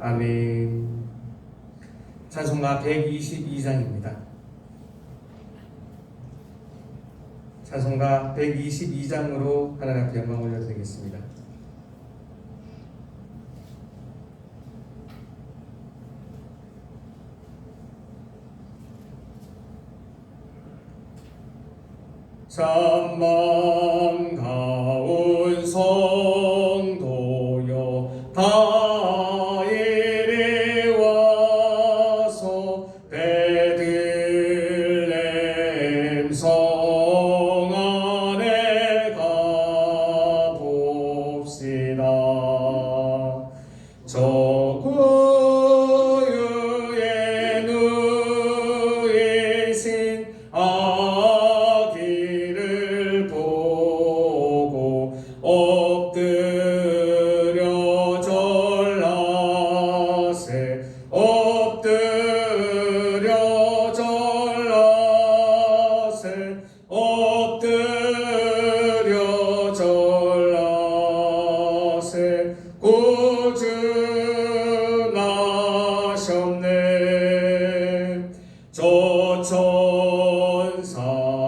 아멘. 찬송가 122장입니다. 찬송가 122장으로 하나님 앞에 영광 올려드리겠습니다. 잠만 가운 성도여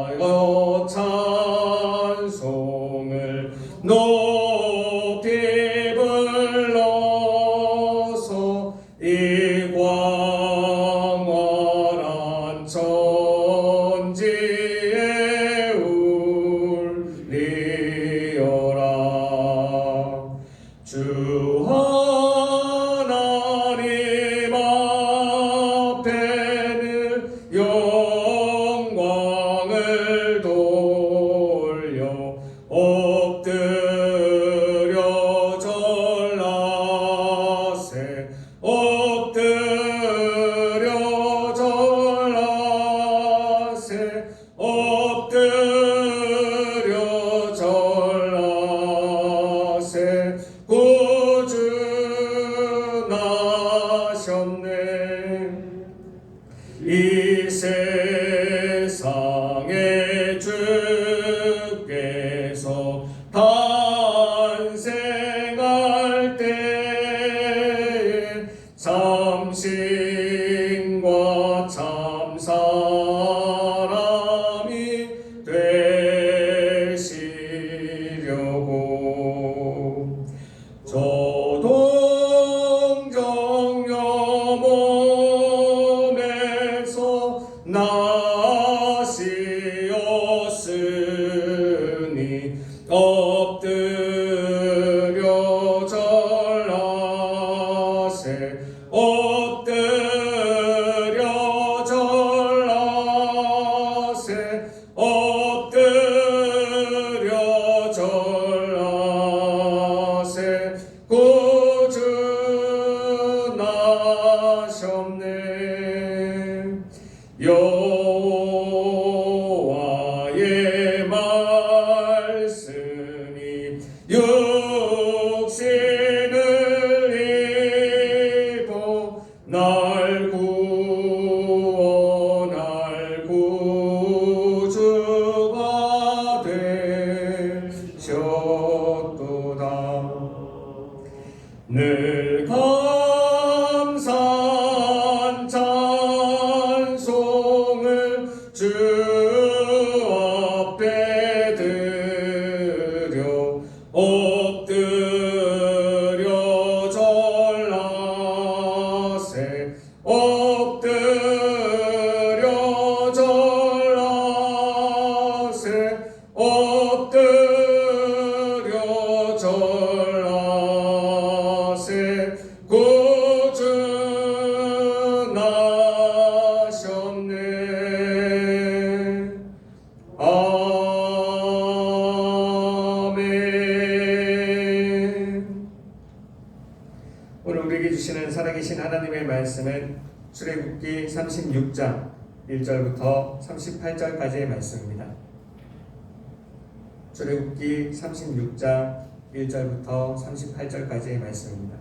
천사여 나셨네 36장 1절부터 38절까지의 말씀입니다. 출애굽기 36장 1절부터 38절까지의 말씀입니다.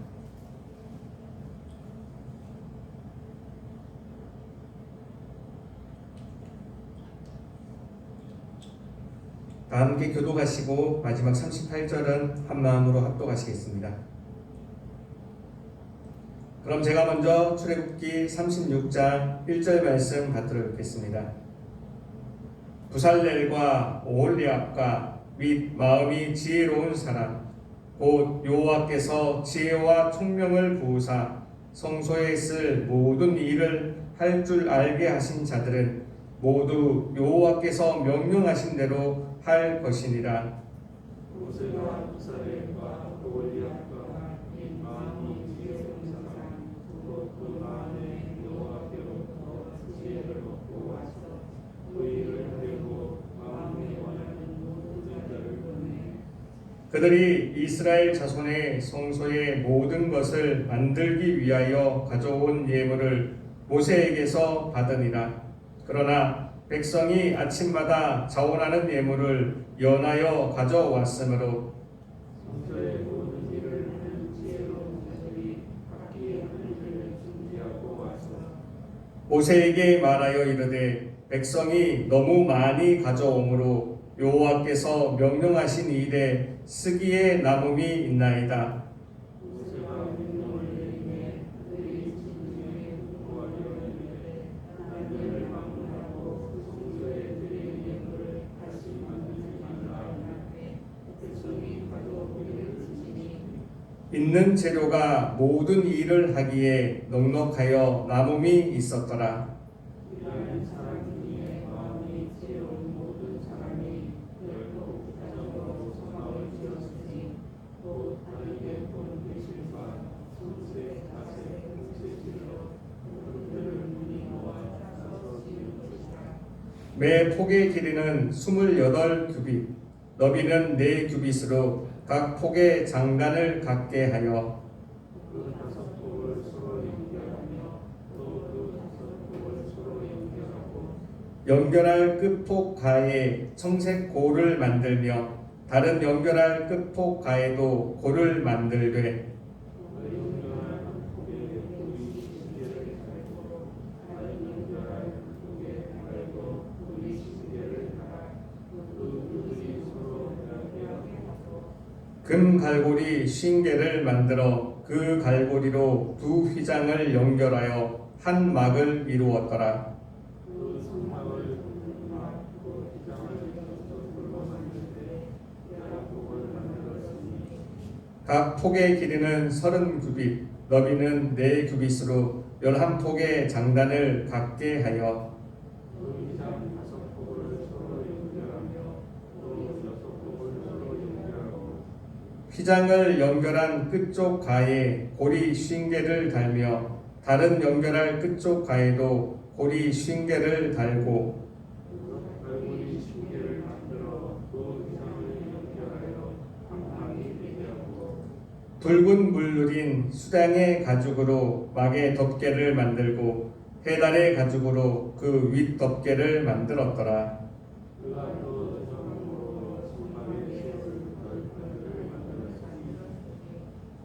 다 함께 교도하시고 마지막 38절은 한 마음으로 합독하시겠습니다. 그럼 제가 먼저 출애굽기 36장 1절 말씀 받들어 읽겠습니다. 부살렐과 오홀리압과 및 마음이 지혜로운 사람 곧 여호와께서 지혜와 총명을 부으사 성소에 쓸 모든 일을 할 줄 알게 하신 자들은 모두 여호와께서 명령하신 대로 할 것이니라 모세가 부사렘과 오리압과 이 마음이 지혜로운 사람 그 마음에 여호와께로부터 지혜를 얻고 와서 그 일을 하려고 마음에 원하는 모든 자를 보내 그들이 이스라엘 자손의 성소의 모든 것을 만들기 위하여 가져온 예물을 모세에게서 받으니라. 그러나 백성이 아침마다 자원하는 예물을 연하여 가져왔으므로 모세에게 말하여 이르되 백성이 너무 많이 가져오므로 여호와께서 명령하신 일에 쓰기에 남음이 있나이다. 있는 재료가 모든 일을 하기에 넉넉하여 남음이 있었더라. 일하는 사람 중에 마음이 지혜로운 모든 사람이 열로 가정으로 성막을 지었으니 또 다르게 본 배실과 손색 자색 금색질로 그들을 눈이 모아 싸서 지은 것이라 매 폭의 길이는 28규빗, 너비는 4규빗으로 각 폭의 장단을 갖게 하여 연결할 끝폭 가에 청색 고를 만들며 다른 연결할 끝폭 가에도 고를 만들되 그 연결한 한 폭에 우리 시계를 달고 다른 연결한 한 폭에 달고 우리 시계를 달아 그 그들이 서로 연결하게 하고 금 갈고리 쉰개를 만들어 그 갈고리로 두 휘장을 연결하여 한 막을 이루었더라. 각 폭의 길이는 30규빗, 너비는 4규빗으로 11폭의 장단을 갖게 하여 그 기장 다섯 폭을 서로 연결하며 또 여섯 폭을 서로 연결하고 휘장을 연결한 끝쪽 가에 고리 쉰개를 달며 다른 연결할 끝쪽 가에도 고리 쉰개를 달고 붉은 물누린 수량의 가죽으로 막의 덮개를 만들고 해달의 가죽으로 그 윗 덮개를 만들었더라. 그가 또 정으로 성막의 세울 널판을 만들었으니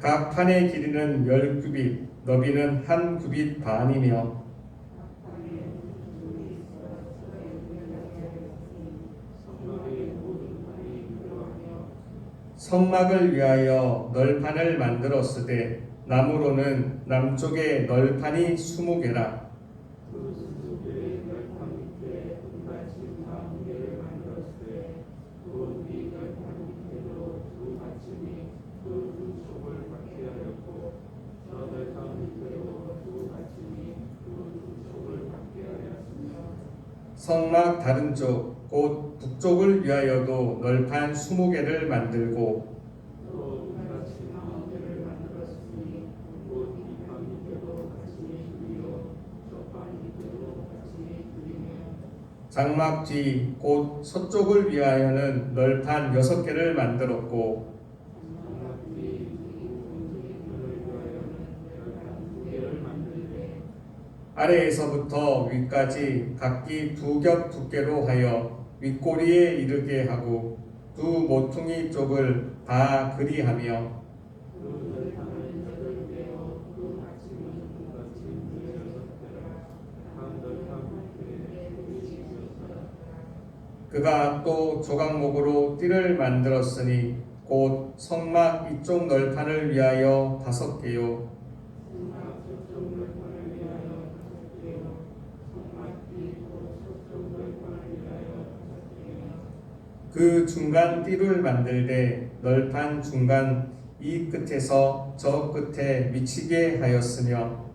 각 판의 길이는 열 규빗, 너비는 한 규빗 반이며 성막을 위하여 널판을 만들었으되 나무로는 남쪽에 널판이 스무 개라. 그 수수께의 널판 밑에 은받침 다섯 개를 만들었으되 그위 널판 밑에도 두 받침이 그 두 촉을 받게 하였고 저 널판 밑에도 두 받침이 그 두 촉을 받게 하였으며 성막 다른 쪽, 곧 북쪽을 위하여도 널판 스무 개를 만들고 또 은받침 아홉 개를 만들었으니 곧 이판 밑에도 받침이 두리요 저판 밑에 도 받침이 두리며 장막 뒤, 곧 서쪽을 위하여는 널판 여섯 개를 만들었고 아래에서부터 위까지 각기 두 겹 두께로 하여 윗꼬리에 이르게 하고 두 모퉁이 쪽을 다 그리하며 그가 또 조각목으로 띠를 만들었으니 곧 성막 이쪽 널판을 위하여 다섯 개요 그 중간 띠를 만들되 널판 중간 이 끝에서 저 끝에 미치게 하였으며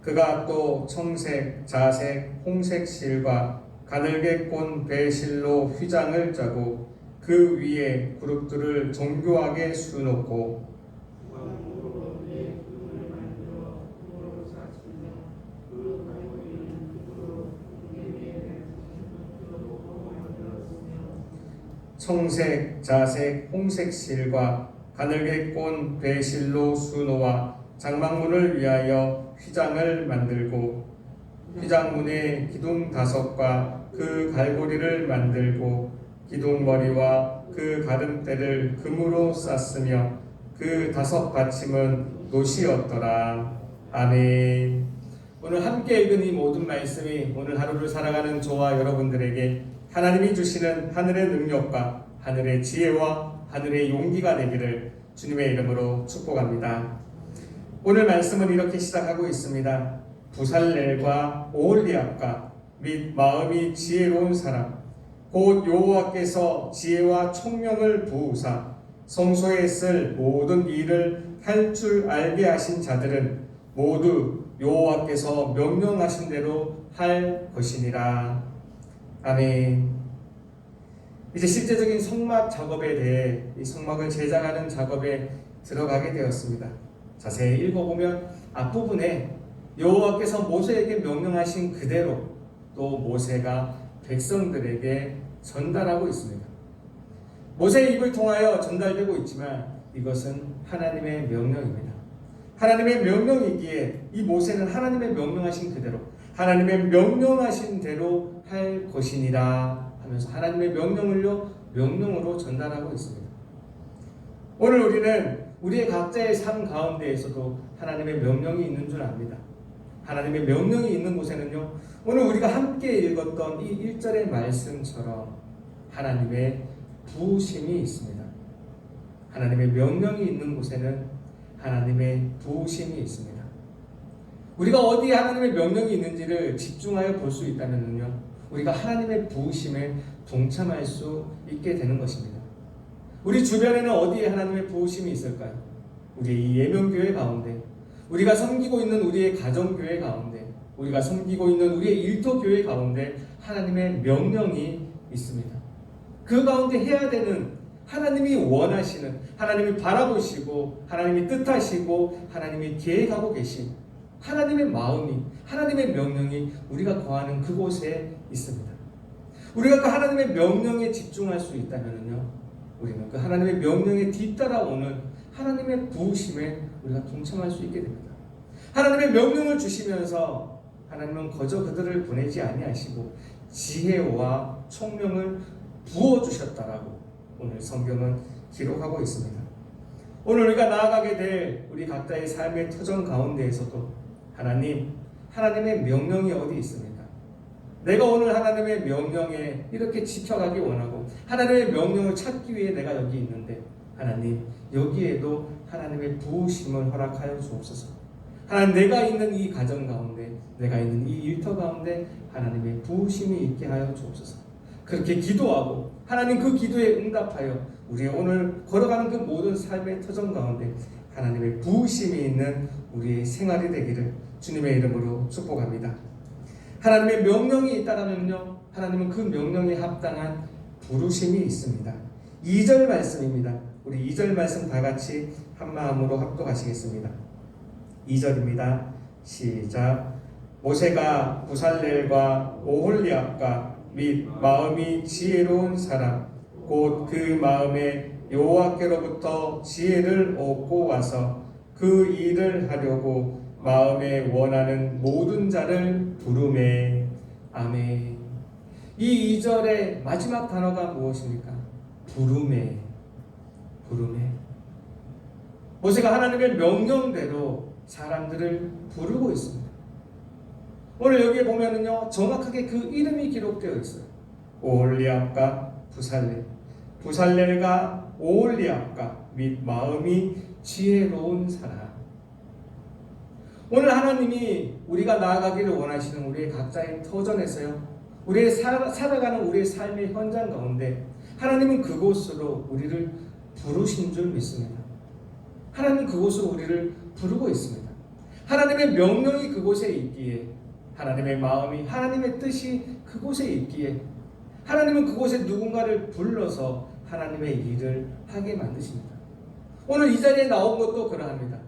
그가 또 청색, 자색, 홍색 실과 가늘게 꼰 배실로 휘장을 짜고 그 위에 그룹들을 정교하게 수놓고 청색, 자색, 홍색 실과 가늘게 꼰 배실로 수놓아 장막문을 위하여 휘장을 만들고 휘장문에 기둥 다섯과 그 갈고리를 만들고 기둥머리와 그 가름대를 금으로 쌌으며 그 다섯 받침은 노시였더라. 아멘. 오늘 함께 읽은 이 모든 말씀이 오늘 하루를 살아가는 저와 여러분들에게 하나님이 주시는 하늘의 능력과 하늘의 지혜와 하늘의 용기가 되기를 주님의 이름으로 축복합니다. 오늘 말씀은 이렇게 시작하고 있습니다. 부살렐과 오홀리압과 및 마음이 지혜로운 사람 곧 여호와께서 지혜와 총명을 부으사 성소에 쓸 모든 일을 할 줄 알게 하신 자들은 모두 여호와께서 명령하신 대로 할 것이니라. 아멘. 이제 실제적인 성막 작업에 대해 이 성막을 제작하는 작업에 들어가게 되었습니다. 자세히 읽어보면 앞부분에 여호와께서 모세에게 명령하신 그대로 또 모세가 백성들에게 전달하고 있습니다. 모세의 입을 통하여 전달되고 있지만 이것은 하나님의 명령입니다. 하나님의 명령이기에 이 모세는 하나님의 명령하신 그대로 하나님의 명령하신 대로 할 것이니라 하면서 하나님의 명령을요 명령으로 전달하고 있습니다. 오늘 우리는 우리의 각자의 삶 가운데에서도 하나님의 명령이 있는 줄 압니다. 하나님의 명령이 있는 곳에는요 오늘 우리가 함께 읽었던 이 1절의 말씀처럼 하나님의 부으심이 있습니다. 하나님의 명령이 있는 곳에는 하나님의 부으심이 있습니다. 우리가 어디에 하나님의 명령이 있는지를 집중하여 볼 수 있다면요, 우리가 하나님의 부으심에 동참할 수 있게 되는 것입니다. 우리 주변에는 어디에 하나님의 부으심이 있을까요? 우리 이 예명교회 가운데, 우리가 섬기고 있는 우리의 가정교회 가운데, 우리가 섬기고 있는 우리의 일터교회 가운데 하나님의 명령이 있습니다. 그 가운데 해야 되는 하나님이 원하시는, 하나님이 바라보시고, 하나님이 뜻하시고, 하나님이 계획하고 계신 하나님의 마음이, 하나님의 명령이 우리가 거하는 그곳에 있습니다. 우리가 그 하나님의 명령에 집중할 수 있다면요, 우리는 그 하나님의 명령에 뒤따라오는 하나님의 부으심에 우리가 동참할 수 있게 됩니다. 하나님의 명령을 주시면서 하나님은 거저 그들을 보내지 아니하시고 지혜와 총명을 부어 주셨다라고 오늘 성경은 기록하고 있습니다. 오늘 우리가 나아가게 될 우리 각자의 삶의 터전 가운데에서도 하나님, 하나님의 명령이 어디 있습니까? 내가 오늘 하나님의 명령에 이렇게 지켜가기 원하고 하나님의 명령을 찾기 위해 내가 여기 있는데 하나님 여기에도 하나님의 부으심을 허락하여 주옵소서. 하나님 내가 있는 이 가정 가운데 내가 있는 이 일터 가운데 하나님의 부으심이 있게 하여 주옵소서. 그렇게 기도하고 하나님 그 기도에 응답하여 우리 오늘 걸어가는 그 모든 삶의 터전 가운데 하나님의 부으심이 있는 우리의 생활이 되기를 주님의 이름으로 축복합니다. 하나님의 명령이 있다면요, 하나님은 그 명령에 합당한 부르심이 있습니다. 2절 말씀입니다. 우리 2절 말씀 다 같이 한 마음으로 합독하시겠습니다. 2절입니다. 시작. 모세가 부살렐과 오홀리압과 및 마음이 지혜로운 사람 곧 그 마음에 여호와께로부터 지혜를 얻고 와서 그 일을 하려고 마음에 원하는 모든 자를 부르매 아멘. 이 2절의 마지막 단어가 무엇입니까? 부르매. 부르매. 모세가 하나님의 명령대로 사람들을 부르고 있습니다. 오늘 여기에 보면은요, 정확하게 그 이름이 기록되어 있어요. 오홀리압과 부살렐. 부살렐과 오홀리압과 및 마음이 지혜로운 사람. 오늘 하나님이 우리가 나아가기를 원하시는 우리의 각자의 터전에서요. 우리의 살, 살아가는 우리의 삶의 현장 가운데 하나님은 그곳으로 우리를 부르신 줄 믿습니다. 하나님 그곳으로 우리를 부르고 있습니다. 하나님의 명령이 그곳에 있기에 하나님의 마음이 하나님의 뜻이 그곳에 있기에 하나님은 그곳에 누군가를 불러서 하나님의 일을 하게 만드십니다. 오늘 이 자리에 나온 것도 그러합니다.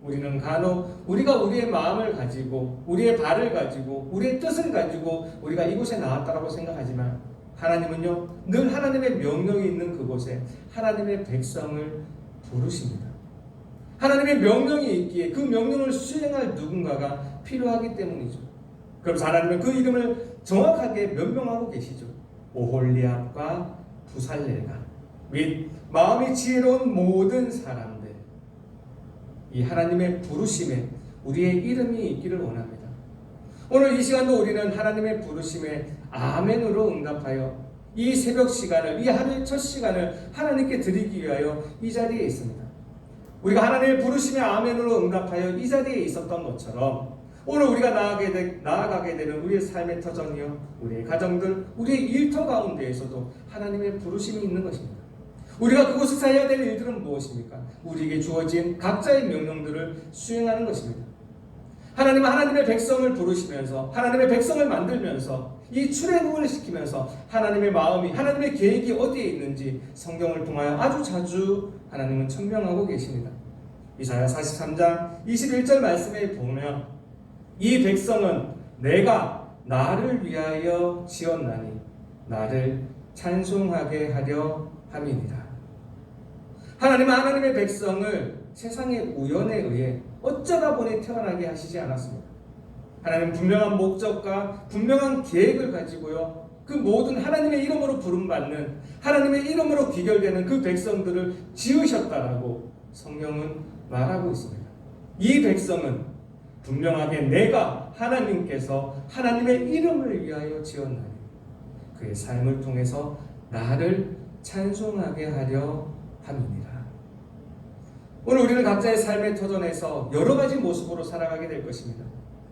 우리는 간혹 우리가 우리의 마음을 가지고 우리의 발을 가지고 우리의 뜻을 가지고 우리가 이곳에 나왔다라고 생각하지만 하나님은요 늘 하나님의 명령이 있는 그곳에 하나님의 백성을 부르십니다. 하나님의 명령이 있기에 그 명령을 수행할 누군가가 필요하기 때문이죠. 그럼 하나님은 그 이름을 정확하게 명명하고 계시죠. 오홀리압과 부살레가 및 마음이 지혜로운 모든 사람들 이 하나님의 부르심에 우리의 이름이 있기를 원합니다. 오늘 이 시간도 우리는 하나님의 부르심에 아멘으로 응답하여 이 새벽 시간을 이 하루의 첫 시간을 하나님께 드리기 위하여 이 자리에 있습니다. 우리가 하나님의 부르심에 아멘으로 응답하여 이 자리에 있었던 것처럼 오늘 우리가 나아가게, 되, 나아가게 되는 우리의 삶의 터전이요, 우리의 가정들, 우리의 일터 가운데에서도 하나님의 부르심이 있는 것입니다. 우리가 그곳에서 해야 될 일들은 무엇입니까? 우리에게 주어진 각자의 명령들을 수행하는 것입니다. 하나님은 하나님의 백성을 부르시면서 하나님의 백성을 만들면서 이 출애굽을 시키면서 하나님의 마음이 하나님의 계획이 어디에 있는지 성경을 통하여 아주 자주 하나님은 천명하고 계십니다. 이사야 43장 21절 말씀에 보면 이 백성은 내가 나를 위하여 지었나니 나를 찬송하게 하려 함이니라. 하나님은 하나님의 백성을 세상의 우연에 의해 어쩌다 보니 태어나게 하시지 않았습니다. 하나님 분명한 목적과 분명한 계획을 가지고요. 그 모든 하나님의 이름으로 부름받는 하나님의 이름으로 귀결되는 그 백성들을 지으셨다라고 성경은 말하고 있습니다. 이 백성은 분명하게 내가 하나님께서 하나님의 이름을 위하여 지었나니 그의 삶을 통해서 나를 찬송하게 하려 함이니라. 오늘 우리는 각자의 삶의 터전에서 여러 가지 모습으로 살아가게 될 것입니다.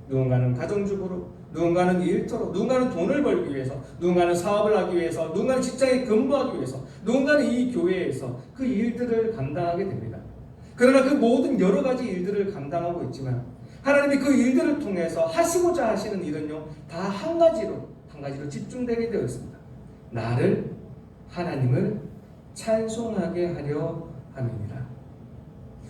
누군가는 가정주부로, 누군가는 일터로, 누군가는 돈을 벌기 위해서, 누군가는 사업을 하기 위해서, 누군가는 직장에 근무하기 위해서, 누군가는 이 교회에서 그 일들을 감당하게 됩니다. 그러나 그 모든 여러 가지 일들을 감당하고 있지만 하나님이 그 일들을 통해서 하시고자 하시는 일은요 다 한 가지로 한 가지로 집중되게 되어 있습니다. 나를 하나님을 찬송하게 하려 함이니라.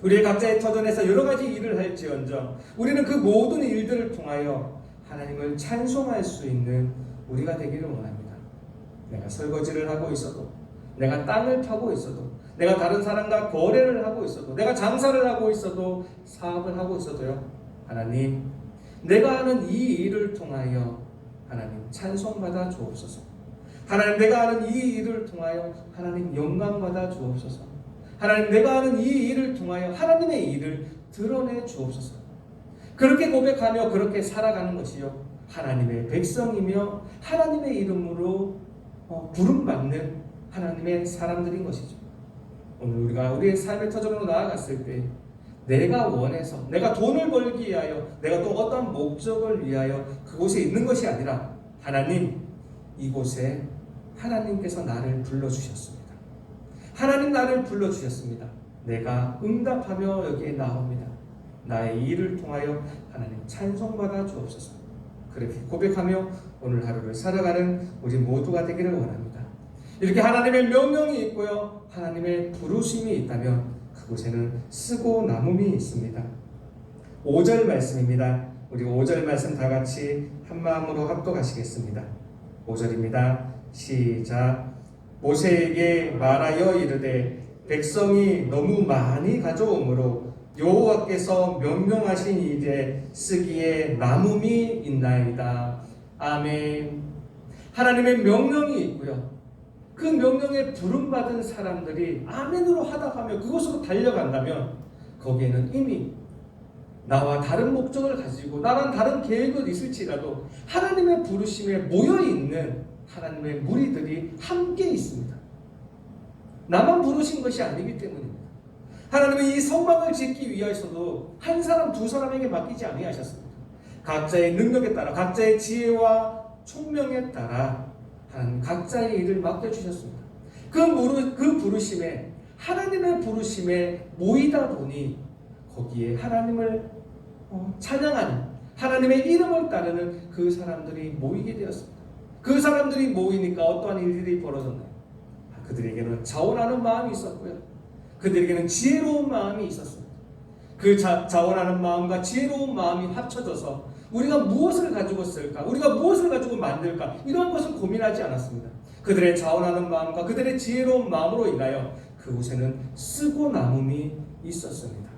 우리의 각자의 터전에서 여러 가지 일을 할지언정 우리는 그 모든 일들을 통하여 하나님을 찬송할 수 있는 우리가 되기를 원합니다. 내가 설거지를 하고 있어도 내가 땅을 파고 있어도 내가 다른 사람과 거래를 하고 있어도 내가 장사를 하고 있어도 사업을 하고 있어도요. 하나님 내가 하는 이 일을 통하여 하나님 찬송받아 주옵소서. 하나님 내가 하는 이 일을 통하여 하나님 영광 받아 주옵소서. 하나님 내가 하는 이 일을 통하여 하나님의 일을 드러내 주옵소서. 그렇게 고백하며 그렇게 살아가는 것이요 하나님의 백성이며 하나님의 이름으로 어, 부름받는 하나님의 사람들인 것이죠. 오늘 우리가 우리의 삶의 터전으로 나아갔을 때 내가 원해서 내가 돈을 벌기 위하여 내가 또 어떤 목적을 위하여 그곳에 있는 것이 아니라 하나님 이곳에 하나님께서 나를 불러주셨습니다. 하나님 나를 불러주셨습니다. 내가 응답하며 여기에 나옵니다. 나의 일을 통하여 하나님 찬송받아 주옵소서. 그렇게 고백하며 오늘 하루를 살아가는 우리 모두가 되기를 원합니다. 이렇게 하나님의 명령이 있고요. 하나님의 부르심이 있다면 그곳에는 쓰고 남음이 있습니다. 5절 말씀입니다. 우리 5절 말씀 다 같이 한 마음으로 합독하시겠습니다. 5절입니다. 시작. 모세에게 말하여 이르되 백성이 너무 많이 가져오므로 여호와께서 명령하신 일에 쓰기에 남음이 있나이다. 아멘. 하나님의 명령이 있고요. 그 명령에 부름받은 사람들이 아멘으로 하다가며 그곳으로 달려간다면 거기에는 이미 나와 다른 목적을 가지고 나랑 다른 계획을 있을지라도 하나님의 부르심에 모여 있는 하나님의 무리들이 함께 있습니다. 나만 부르신 것이 아니기 때문입니다. 하나님은 이 성막을 짓기 위하여서도 한 사람 두 사람에게 맡기지 아니하셨습니다. 각자의 능력에 따라 각자의 지혜와 총명에 따라 하나님 각자의 일을 맡겨 주셨습니다. 그 부르 그 부르심에 하나님의 부르심에 모이다 보니 거기에 하나님을 어, 찬양하는 하나님의 이름을 따르는 그 사람들이 모이게 되었습니다. 그 사람들이 모이니까 어떠한 일들이 벌어졌나요? 아, 그들에게는 자원하는 마음이 있었고요. 그들에게는 지혜로운 마음이 있었습니다. 그 자, 자원하는 마음과 지혜로운 마음이 합쳐져서 우리가 무엇을 가지고 쓸까? 우리가 무엇을 가지고 만들까? 이런 것을 고민하지 않았습니다. 그들의 자원하는 마음과 그들의 지혜로운 마음으로 인하여 그곳에는 쓰고 남음이 있었습니다.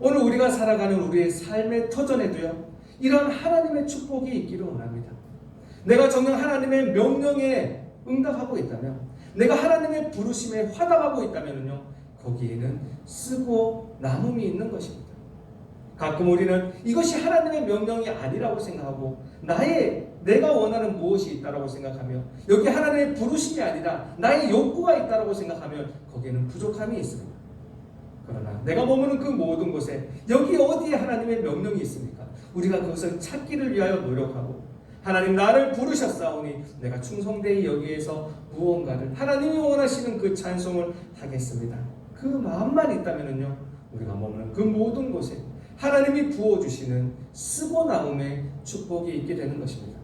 오늘 우리가 살아가는 우리의 삶의 터전에도요, 이런 하나님의 축복이 있기를 원합니다. 내가 정녕 하나님의 명령에 응답하고 있다면, 내가 하나님의 부르심에 화답하고 있다면요, 거기에는 쓰고 남음이 있는 것입니다. 가끔 우리는 이것이 하나님의 명령이 아니라고 생각하고 나의 내가 원하는 무엇이 있다라고 생각하며 여기 하나님의 부르심이 아니라 나의 욕구가 있다라고 생각하면 거기에는 부족함이 있습니다. 그러나 내가 머무는 그 모든 곳에 여기 어디에 하나님의 명령이 있습니까? 우리가 그것을 찾기를 위하여 노력하고 하나님 나를 부르셨사오니 내가 충성되이 여기에서 무언가를 하나님이 원하시는 그 찬송을 하겠습니다. 그 마음만 있다면요 우리가 머무는 그 모든 곳에 하나님이 부어주시는 쓰고 나음의 축복이 있게 되는 것입니다.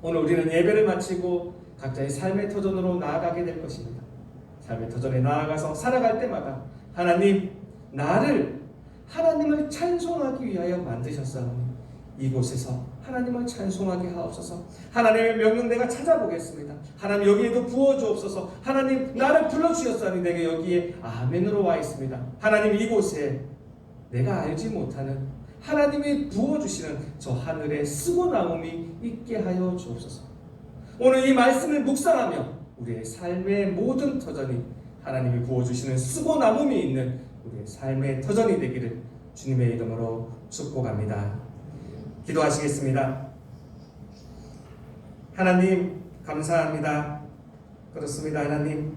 오늘 우리는 예배를 마치고 각자의 삶의 터전으로 나아가게 될 것입니다. 삶의 터전에 나아가서 살아갈 때마다 하나님 나를 하나님을 찬송하기 위하여 만드셨사오니 이곳에서 하나님을 찬송하게 하옵소서. 하나님의 명령 내가 찾아보겠습니다. 하나님 여기에도 부어 주옵소서. 하나님 나를 불러 주셨사니 내가 여기에 아멘으로 와 있습니다. 하나님 이곳에 내가 알지 못하는 하나님이 부어 주시는 저 하늘에 쓰고 나옴이 있게 하여 주옵소서. 오늘 이 말씀을 묵상하며 우리의 삶의 모든 터전이 하나님이 부어 주시는 쓰고 남음이 있는 우리의 삶의 터전이 되기를 주님의 이름으로 축복합니다. 기도하시겠습니다. 하나님 감사합니다. 그렇습니다. 하나님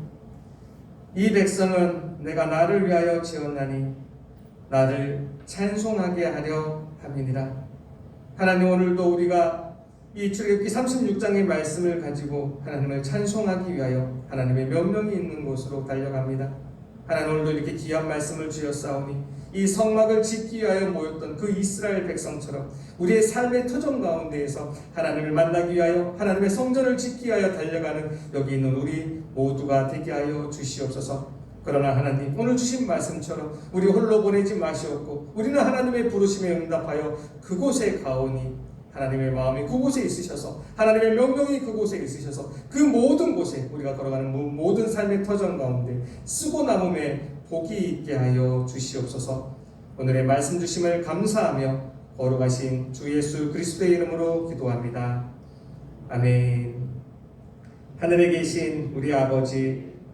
이 백성은 내가 나를 위하여 지었나니 나를 찬송하게 하려 함이니라. 하나님 오늘도 우리가 이 출애굽기 36장의 말씀을 가지고 하나님을 찬송하기 위하여 하나님의 명령이 있는 곳으로 달려갑니다. 하나님 오늘도 이렇게 귀한 말씀을 주셨사오니 이 성막을 짓기 위하여 모였던 그 이스라엘 백성처럼 우리의 삶의 터전 가운데에서 하나님을 만나기 위하여 하나님의 성전을 짓기 위하여 달려가는 여기 있는 우리 모두가 되게 하여 주시옵소서. 그러나 하나님 오늘 주신 말씀처럼 우리 홀로 보내지 마시옵고 우리는 하나님의 부르심에 응답하여 그곳에 가오니 하나님의 마음이 그곳에 있으셔서 하나님의 명령이 그곳에 있으셔서 그 모든 곳에 우리가 걸어가는 모든 삶의 터전 가운데 쓰고 남음에 복이 있게 하여 주시옵소서 오늘의 말씀 주심을 감사하며 거룩하신 주 예수 그리스도의 이름으로 기도합니다. 아멘 하늘에 계신 우리 아버지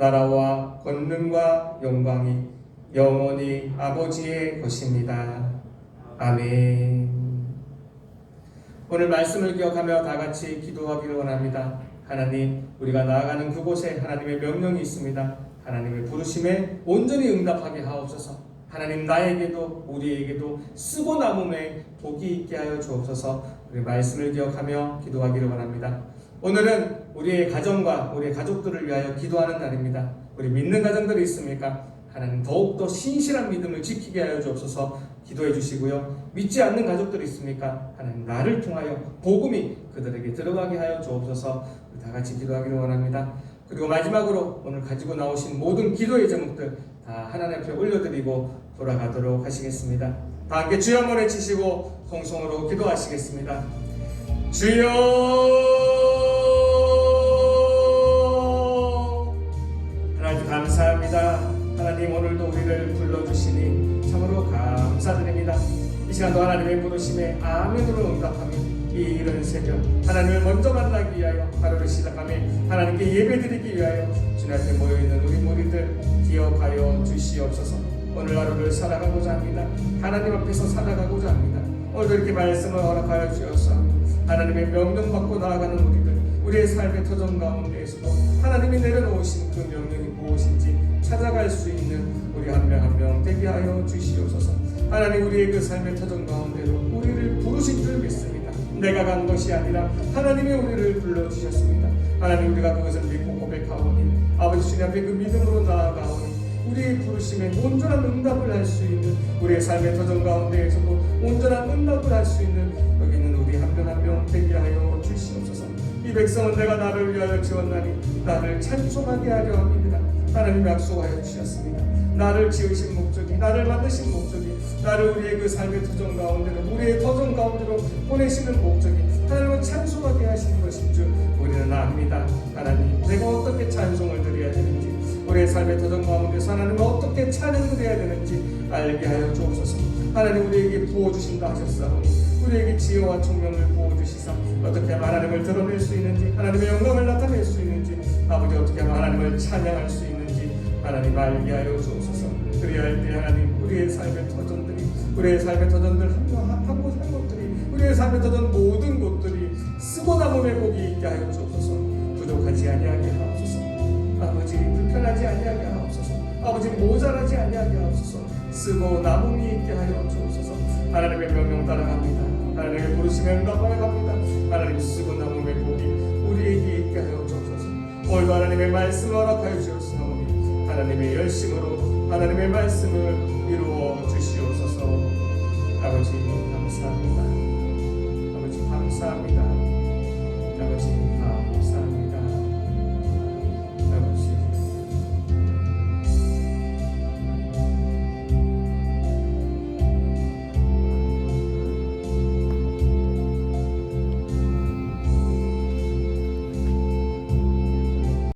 나라와 권능과 영광이 영원히 아버지의 것입니다. 아멘. 오늘 말씀을 기억하며 다 같이 기도하기를 원합니다. 하나님, 우리가 나아가는 그곳에 하나님의 명령이 있습니다. 하나님의 부르심에 온전히 응답하게 하옵소서. 하나님 나에게도 우리에게도 쓰고 남음에 복이 있게 하여 주옵소서. 우리 말씀을 기억하며 기도하기를 원합니다. 오늘은 우리의 가정과 우리의 가족들을 위하여 기도하는 날입니다. 우리 믿는 가정들이 있습니까? 하나님 더욱더 신실한 믿음을 지키게 하여 주옵소서 기도해 주시고요. 믿지 않는 가족들이 있습니까? 하나님 나를 통하여 복음이 그들에게 들어가게 하여 주옵소서 다 같이 기도하기를 원합니다. 그리고 마지막으로 오늘 가지고 나오신 모든 기도의 제목들 다 하나님 앞에 올려드리고 돌아가도록 하시겠습니다. 다 함께 주여 한번 외치시고 통성으로 기도하시겠습니다. 주여 시간도 하나님의 부르심에 아멘으로 응답하며 이 이른 새벽 하나님을 먼저 만나기 위하여 하루를 시작하며 하나님께 예배드리기 위하여 주님 앞에 모여있는 우리 무리들 기억하여 주시옵소서 오늘 하루를 살아가고자 합니다. 하나님 앞에서 살아가고자 합니다. 오늘도 이렇게 말씀을 허락하여 주옵소서 하나님의 명령 받고 나아가는 우리들 우리의 삶의 터전 가운데에서도 하나님이 내려놓으신 그 명령이 무엇인지 찾아갈 수 있는 우리 한 명 한명 되게 하여 주시옵소서 하나님 우리의 그 삶의 터전 가운데로 우리를 부르신 줄 믿습니다. 내가 간 것이 아니라 하나님이 우리를 불러주셨습니다. 하나님 우리가 그것을 믿고 고백하오니 아버지 주님 앞에 그 믿음으로 나아가오니 우리의 부르심에 온전한 응답을 할 수 있는 우리의 삶의 터전 가운데에서도 온전한 응답을 할 수 있는 여기 있는 우리 한 명 한명 되게 하여 주시옵소서. 이 백성은 내가 나를 위하여 지었나니 나를 찬송하게 하려 합니다. 하나님 약속하여 주셨습니다. 나를 지으신 목적이 나를 만드신 목적이 나를 우리의 그 삶의 터전 가운데로 우리의 터전 가운데로 보내시는 목적이 하나님을 찬송하게 하시는 것인 줄 우리는 압니다. 하나님 내가 어떻게 찬송을 드려야 되는지 우리의 삶의 터전 가운데서 하나님을 어떻게 찬양을 해야 되는지 알게 하여 주옵소서. 하나님 우리에게 부어주신다 하셨사오니 우리에게 지혜와 총명을 부어주시사 어떻게 하나님을 드러낼 수 있는지 하나님의 영광을 나타낼 수 있는지 아버지 어떻게 하나님을 찬양할 수 있는지 하나님 알게 하여 주옵소서. 그리야 할때 하나님 우리의 삶의 터전들이 우리의 삶의 터전들 한곳한 곳 한 곳들이 우리의 삶의 터전 모든 곳들이 쓰고 남음의 복이 있게 하여 주옵소서. 부족하지 아니하게 하옵소서. 아버지 불편하지 아니하게 하옵소서. 아버지 모자라지 아니하게 하옵소서. 쓰고 남음이 있게 하여 주옵소서. 하나님의 명령 따라갑니다. 하나님의 부르심에 응답하여 갑니다. 하나님 쓰고 남음의 복이 우리에게 있게 하여 주옵소서. 오늘도 하나님의 말씀을 허락하여 주옵소서. 하나님의 열심으로 하나님의 말씀을 아버지 감사합니다 아버지 감사합니다 아버지 감사합니다